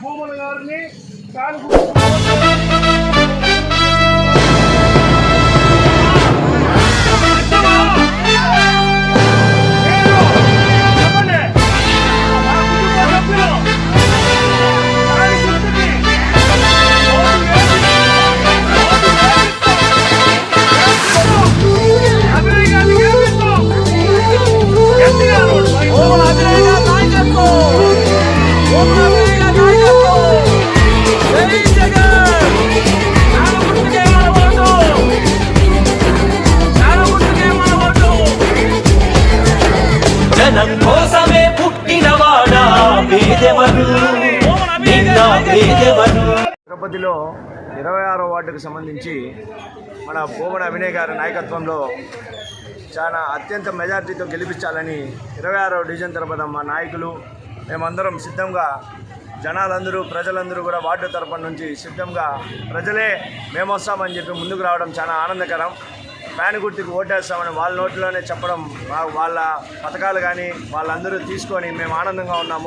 భూముల గారిని కాలుగు తిరుపతిలో ఇరవై ఆరో వార్డుకు సంబంధించి మన భూమన అభినయ్ గారి నాయకత్వంలో చాలా అత్యంత మెజార్టీతో గెలిపించాలని ఇరవై ఆరో డివిజన్ తరపున మా నాయకులు మేమందరం సిద్ధంగా జనాలందరూ ప్రజలందరూ కూడా వార్డు తరపున నుంచి సిద్ధంగా ప్రజలే మేము వస్తామని చెప్పి ముందుకు రావడం చాలా ఆనందకరం. ఫ్యాన్ గుర్తుకు ఓటేస్తామని వాళ్ళ నోట్లోనే చెప్పడం వాళ్ళ పథకాలు కానీ వాళ్ళందరూ తీసుకొని మేము ఆనందంగా ఉన్నాము.